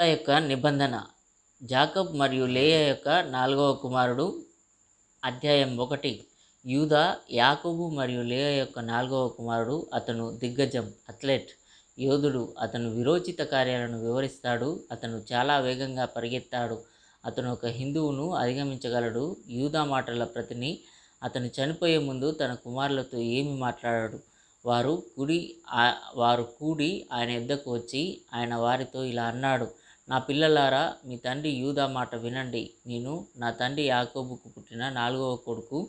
యొక్క నిబంధన. జాకబ్ మరియు లేయ యొక్క నాలుగవ కుమారుడు అధ్యాయం ఒకటి. యూదా యాకబు మరియు లేయ యొక్క నాలుగవ కుమారుడు అతను దిగ్గజం అథ్లెట్. యోధుడు అతను విరోచిత కార్యాలను వివరిస్తాడు అతను చాలా వేగంగా పరిగెత్తాడు అతను ఒక హిందువును అధిగమించగలడు. యూదా మాటల ప్రతిని అతను చనిపోయే ముందు తన కుమారులతో ఏమి మాట్లాడాడు? వారు కుడి వారు కూడి ఆయన ఎద్దకు వచ్చి ఆయన వారితో ఇలా అన్నాడు నా పిల్లలారా మీ తండ్రి యూదా మాట వినండి. నేను నా తండ్రి యాకోబుకు పుట్టిన నాలుగవ కొడుకు.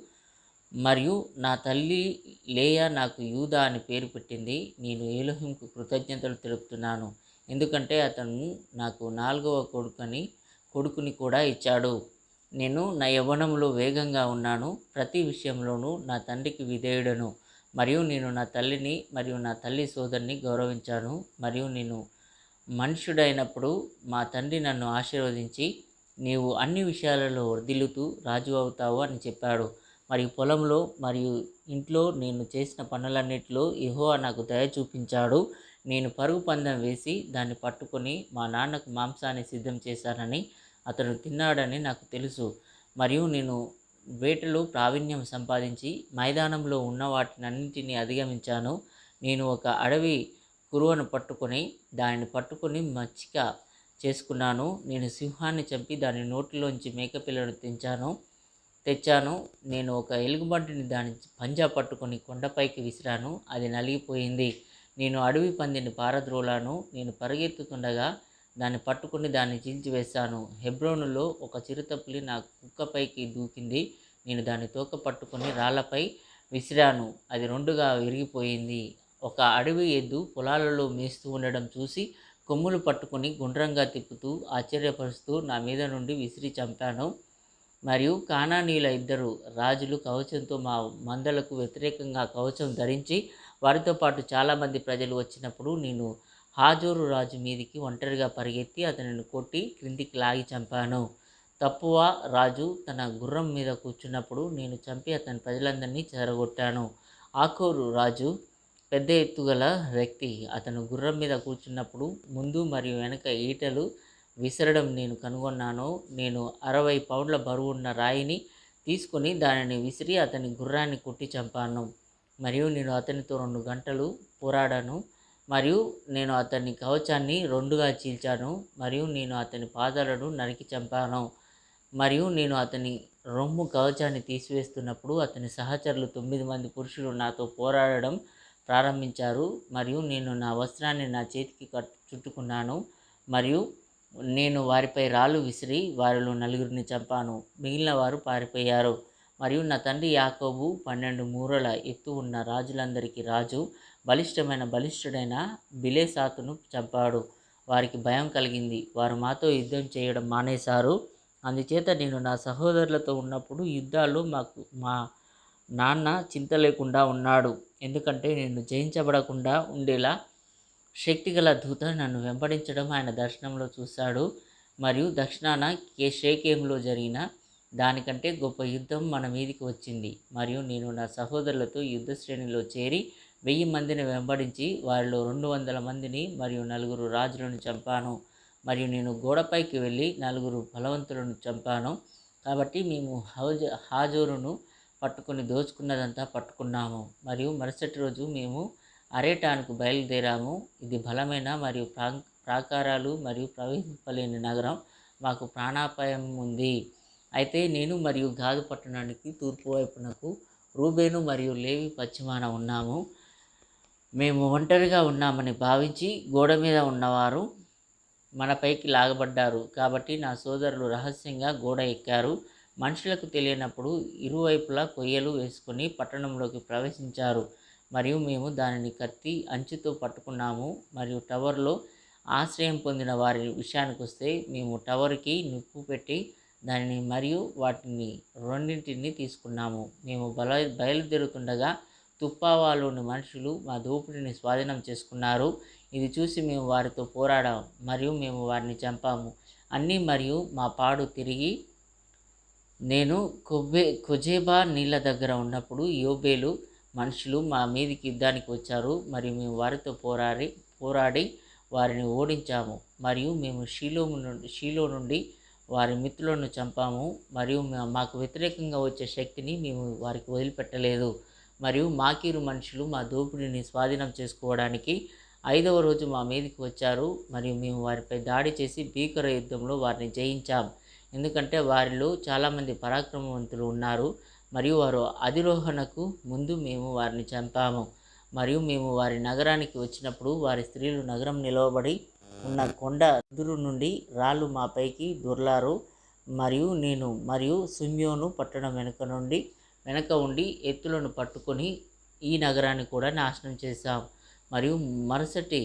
మరియు నా తల్లి లేయా నాకు యూదా అని పేరు పెట్టింది. నేను ఏలోహింకు కృతజ్ఞతలు తెలుపుతున్నాను. ఎందుకంటే అతను నాకు నాలుగవ కొడుకుని కొడుకుని కూడా ఇచ్చాడు. నేను నా యవ్వనంలో వేగంగా ఉన్నాను. ప్రతి విషయంలోనూ నా తండ్రికి విధేయుడను. మరియు నేను నా తల్లిని మరియు నా తల్లి సోదరిని గౌరవించాను. మరియు నేను మనుష్యుడైనప్పుడు మా తండ్రి నన్ను ఆశీర్వదించి నీవు అన్ని విషయాలలో వర్ధిల్లుతూ రాజు అవుతావు అని చెప్పాడు. మరియు పొలంలో మరియు ఇంట్లో నేను చేసిన పనులన్నిటిలో యెహోవా నాకు దయ చూపించాడు. నేను పరుగు పందెం వేసి దాన్ని పట్టుకొని మా నాన్నకు మాంసాన్ని సిద్ధం చేశానని అతను తిన్నాడని నాకు తెలుసు. మరియు నేను వేటలో ప్రావీణ్యం సంపాదించి మైదానంలో ఉన్న వాటినన్నింటినీ అధిగమించాను. నేను ఒక అడవి కురువను పట్టుకొని దానిని పట్టుకొని మచ్చిక చేసుకున్నాను. నేను సింహాన్ని చంపి దాని నోటిలోంచి మేకపిల్లను తెంచాను. తెచ్చాను. నేను ఒక ఎలుగుబంటిని దాని పంజా పట్టుకొని కొండపైకి విసిరాను. అది నలిగిపోయింది. నేను అడవి పందిని పారద్రోలాను. నేను పరిగెత్తుతుండగా దాన్ని పట్టుకుని దాన్ని చీల్చివేశాను హెబ్రోనులో ఒక చిరుతపులి నా కుక్కపైకి దూకింది. నేను దాని తోక పట్టుకొని రాళ్ళపై విసిరాను. అది రెండుగా విరిగిపోయింది. ఒక అడవి ఎద్దు పొలాలలో మేస్తూ ఉండడం చూసి కొమ్ములు పట్టుకొని గుండ్రంగా తిప్పుతూ ఆశ్చర్యపరుస్తూ నా మీద నుండి విసిరి చంపాను. మరియు కానానీల ఇద్దరు రాజులు కవచంతో మా మందలకు వ్యతిరేకంగా కవచం ధరించి వారితో పాటు చాలామంది ప్రజలు వచ్చినప్పుడు నేను హాజోరు రాజు మీదికి ఒంటరిగా పరిగెత్తి అతనిని కొట్టి క్రిందికి లాగి చంపాను. తప్పువ రాజు? తన గుర్రం మీద కూర్చున్నప్పుడు నేను చంపి అతని ప్రజలందరినీ చెదరగొట్టాను. ఆకోరు రాజు పెద్ద ఎత్తుగల వ్యక్తి అతను గుర్రం మీద కూర్చున్నప్పుడు ముందు మరియు వెనక ఈటలు విసరడం నేను కనుగొన్నాను. నేను అరవై పౌండ్ల బరువున్న రాయిని తీసుకొని దానిని విసిరి అతని గుర్రాన్ని కొట్టి చంపాను. మరియు నేను అతనితో రెండు గంటలు పోరాడాను. మరియు నేను అతని కవచాన్ని రెండుగా చీల్చాను. మరియు నేను అతని పాదాలను నరికి చంపాను. మరియు నేను అతని రొమ్ము కవచాన్ని తీసివేస్తున్నప్పుడు అతని సహచరులు తొమ్మిది మంది పురుషులు నాతో పోరాడడం ప్రారంభించారు. మరియు నేను నా వస్త్రాన్ని నా చేతికి కట్ చుట్టుకున్నాను. మరియు నేను వారిపై రాళ్ళు విసిరి వారిలో నలుగురిని చంపాను. మిగిలిన వారు పారిపోయారు. మరియు నా తండ్రి యాకోబు పన్నెండు మూరల ఎత్తు ఉన్న రాజులందరికీ రాజు బలిష్టమైన బలిష్ఠుడైన బిలేసాతును చంపాడు. వారికి భయం కలిగింది. వారు మాతో యుద్ధం చేయడం మానేశారు. అందుచేత నేను నా సహోదరులతో ఉన్నప్పుడు యుద్ధాలు మాకు మా నాన్న చింత లేకుండా ఉన్నాడు. ఎందుకంటే నేను జయించబడకుండా ఉండేలా శక్తిగల దూత నన్ను వెంబడించడం ఆయన దర్శనంలో చూశాడు. మరియు దక్షిణాన కే షేకేంలో జరిగిన దానికంటే గొప్ప యుద్ధం మన మీదికి వచ్చింది. మరియు నేను నా సహోదరులతో యుద్ధ శ్రేణిలో చేరి వెయ్యి మందిని వెంబడించి వారిలో రెండు వందల మందిని మరియు నలుగురు రాజులను చంపాను. మరియు నేను గోడపైకి వెళ్ళి నలుగురు బలవంతులను చంపాను. కాబట్టి మేము హౌజ హాజోరును పట్టుకొని దోచుకున్నదంతా పట్టుకున్నాము. మరియు మరుసటి రోజు మేము అరేటానికి బయలుదేరాము. ఇది బలమైన మరియు ప్రా ప్రాకారాలు మరియు ప్రవహింపలేని నగరం మాకు ప్రాణాపాయం ఉంది. అయితే నేను మరియు గాదు పట్టణానికి తూర్పు వైపునకు రూబేను మరియు లేవి పశ్చిమాన ఉన్నాము. మేము ఒంటరిగా ఉన్నామని భావించి గోడ మీద ఉన్నవారు మనపైకి లాగబడ్డారు. కాబట్టి నా సోదరులు రహస్యంగా గోడ ఎక్కారు. మనుషులకు తెలియనప్పుడు ఇరువైపులా కొయ్యలు వేసుకొని పట్టణంలోకి ప్రవేశించారు. మరియు మేము దానిని కత్తి అంచుతో పట్టుకున్నాము. మరియు టవర్లో ఆశ్రయం పొందిన వారి విషయానికి వస్తే మేము టవర్కి నిప్పు పెట్టి దానిని మరియు వాటిని రెండింటిని తీసుకున్నాము. మేము బల బయలుదేరుతుండగా తుప్పావాలోని మనుషులు మా దోపిడిని స్వాధీనం చేసుకున్నారు. ఇది చూసి మేము వారితో పోరాడాం. మరియు మేము వారిని చంపాము. అన్నీ మరియు మా పాడు తిరిగి నేను కొబ్బే కొజేబా నీళ్ళ దగ్గర ఉన్నప్పుడు యోబేలు మనుషులు మా మీదికి యుద్ధానికి వచ్చారు. మరియు మేము వారితో పోరాడి పోరాడి వారిని ఓడించాము. మరియు మేము షీలో నుండి షీలో నుండి వారి మిత్రులను చంపాము. మరియు మాకు వ్యతిరేకంగా వచ్చే శక్తిని మేము వారికి వదిలిపెట్టలేదు. మరియు మాకీరు మనుషులు మా దోపిడీని స్వాధీనం చేసుకోవడానికి ఐదవ రోజు మా మీదికి వచ్చారు. మరియు మేము వారిపై దాడి చేసి భీకర యుద్ధంలో వారిని జయించాం. ఎందుకంటే వారిలో చాలామంది పరాక్రమవంతులు ఉన్నారు మరియు వారు అధిరోహణకు ముందు మేము వారిని చంపాము. మరియు మేము వారి నగరానికి వచ్చినప్పుడు వారి స్త్రీలు నగరం నిలవబడి ఉన్న కొండ ఎదురు నుండి రాళ్ళు మాపైకి దొర్లారు. మరియు నేను మరియు సుమ్యోను పట్టణం వెనుక నుండి వెనక ఉండి ఎత్తులను పట్టుకొని ఈ నగరాన్ని కూడా నాశనం చేశాం. మరియు మరుసటి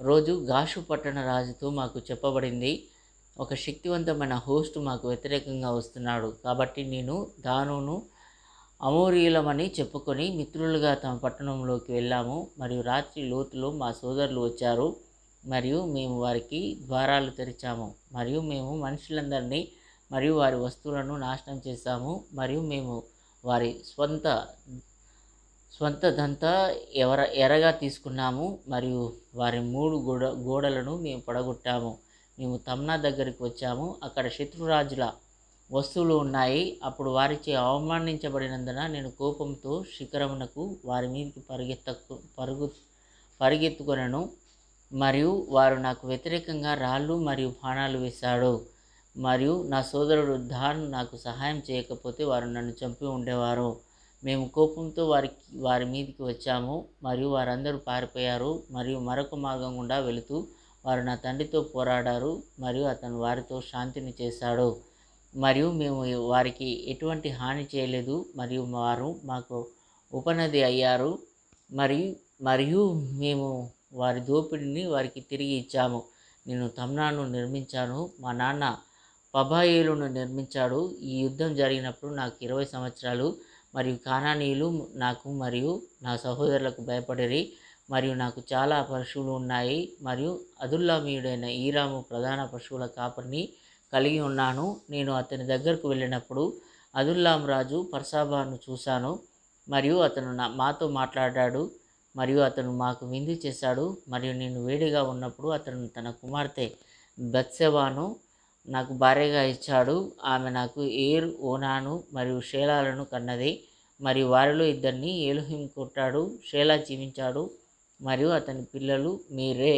రోజు గాషు పట్టణ రాజుతో మాకు చెప్పబడింది ఒక శక్తివంతమైన హోస్ట్ మాకు వ్యతిరేకంగా వస్తున్నాడు. కాబట్టి నేను దానును అమోరీయులమని చెప్పుకొని మిత్రులుగా తమ పట్టణంలోకి వెళ్ళాము. మరియు రాత్రి లోతులో మా సోదరులు వచ్చారు. మరియు మేము వారికి ద్వారాలు తెరిచాము. మరియు మేము మనుషులందరినీ మరియు వారి వస్తువులను నాశనం చేశాము. మరియు మేము వారి స్వంత దంతా ఎవర ఎరగా తీసుకున్నాము. మరియు వారి మూడు గోడ గోడలను మేము పడగొట్టాము. మేము తమ్నా దగ్గరికి వచ్చాము. అక్కడ శత్రురాజుల వస్తువులు ఉన్నాయి. అప్పుడు వారిచే అవమానించబడినందున నేను కోపంతో శిఖరమునకు వారి మీదకి పరిగెత్తకు పరుగు పరిగెత్తుకొనను. మరియు వారు నాకు వ్యతిరేకంగా రాళ్ళు మరియు బాణాలు వేశాడు. మరియు నా సోదరుడు ధాన్ నాకు సహాయం చేయకపోతే వారు నన్ను చంపి ఉండేవారు. మేము కోపంతో వారికి వారి మీదకి వచ్చాము. మరియు వారందరూ పారిపోయారు. మరియు మరొక మార్గం గుండా వెళుతూ వారు నా తండ్రితో పోరాడారు మరియు అతను వారితో శాంతిని చేశాడు. మరియు మేము వారికి ఎటువంటి హాని చేయలేదు. మరియు వారు మాకు ఉపనది అయ్యారు. మరియు మరియు మేము వారి దోపిడీని వారికి తిరిగి ఇచ్చాము. నేను తమ్నాను నిర్మించాను. మా నాన్న పబాయిలను నిర్మించాడు. ఈ యుద్ధం జరిగినప్పుడు నాకు ఇరవై సంవత్సరాలు. మరియు కానానీయులు నాకు మరియు నా సహోదరులకు భయపడిరి. మరియు నాకు చాలా పశువులు ఉన్నాయి మరియు అదుల్లామీయుడైన ఈరాము ప్రధాన పశువుల కాపరిని కలిగి ఉన్నాను. నేను అతని దగ్గరకు వెళ్ళినప్పుడు అదుల్లాం రాజు పర్సాబాను చూశాను మరియు అతను నా మాతో మాట్లాడాడు మరియు అతను మాకు విందు చేశాడు మరియు నేను వేడిగా ఉన్నప్పుడు అతను తన కుమార్తె బత్సెవాను నాకు భార్యగా ఇచ్చాడు. ఆమె నాకు ఏర్ ఓనాను మరియు షేలాలను కన్నది మరియు వారిలో ఇద్దరిని ఏలుహిం కొట్టాడు. షేలా జీవించాడు. మరియు అతని పిల్లలు మీరే.